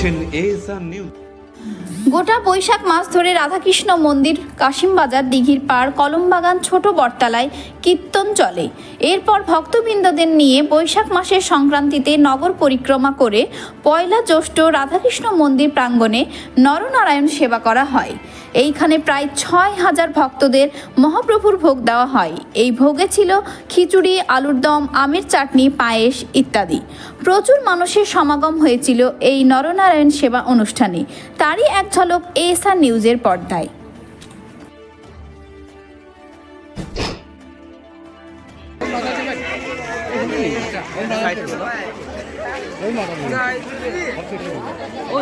watching ASR News. গোটা বৈশাখ মাস ধরে রাধাকৃষ্ণ মন্দির, কাশিমবাজার, দিঘির পাড়, কলমবাগান, ছোট বটতলায় কীর্তন চলে। এরপর ভক্তবৃন্দদের নিয়ে বৈশাখ মাসের সংক্রান্তিতে নগর পরিক্রমা করে পয়লা জ্যৈষ্ঠ রাধাকৃষ্ণ মন্দির প্রাঙ্গণে নরনারায়ণ সেবা করা হয়। এইখানে প্রায় ছয় হাজার ভক্তদের মহাপ্রভুর ভোগ দেওয়া হয়। এই ভোগে ছিল খিচুড়ি, আলুর দম, আমের চাটনি, পায়েস ইত্যাদি। প্রচুর মানুষের সমাগম হয়েছিল এই নরনারায়ণ সেবা অনুষ্ঠানে। তারই এক ঝলক এএসআর নিউজের পর্দায়। ও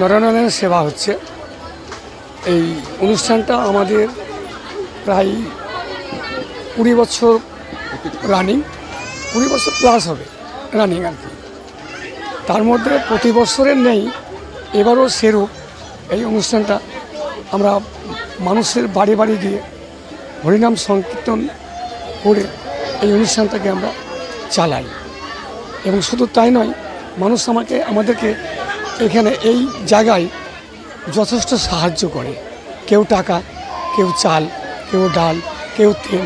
নরনারায়ণ সেবা হচ্ছে। এই অনুষ্ঠানটা আমাদের প্রায় কুড়ি বছর রানিং কুড়ি বছর প্লাস হবে রানিং আর কি। তার মধ্যে প্রতি বছরের নেই, এবারও সেরূপ এই অনুষ্ঠানটা আমরা মানুষের বাড়ি বাড়ি গিয়ে হরিনাম সংকীর্তন করে এই অনুষ্ঠানটাকে আমরা চালাই। এবং শুধু তাই নয়, মানুষ আমাকে, আমাদেরকে এখানে এই জায়গায় যথেষ্ট সাহায্য করে। কেউ টাকা, কেউ চাল, কেউ ডাল, কেউ তেল,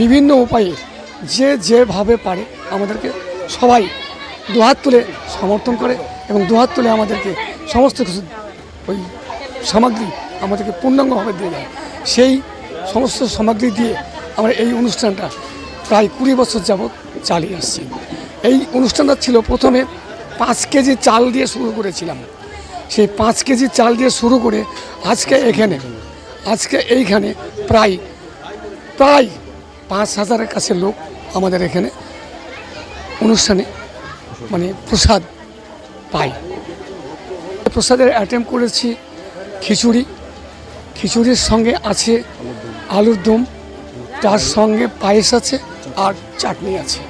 বিভিন্ন উপায়ে যে যেভাবে পারে আমাদেরকে সবাই দুহাত তুলে সমর্থন করে এবং দুহাত তুলে আমাদেরকে সমস্ত কিছু ওই সামগ্রী আমাদেরকে পূর্ণাঙ্গভাবে দিয়ে দেয়। সেই সমস্ত সামগ্রী দিয়ে আমরা এই অনুষ্ঠানটা প্রায় কুড়ি বছর যাবৎ চালিয়ে আসছি। এই অনুষ্ঠানটা ছিল প্রথমে পাঁচ কেজি চাল দিয়ে শুরু করেছিলাম। সেই পাঁচ কেজি চাল দিয়ে শুরু করে আজকে এখানে, আজকে এইখানে প্রায় প্রায় পাঁচ হাজারের কাছে লোক আমাদের এখানে অনুষ্ঠানে মানে প্রসাদ পায়। প্রসাদের অ্যাটেম্প করেছি খিচুড়ি। খিচুড়ির সঙ্গে আছে আলুর দম, তার সঙ্গে পায়েস আছে আর চাটনি আছে।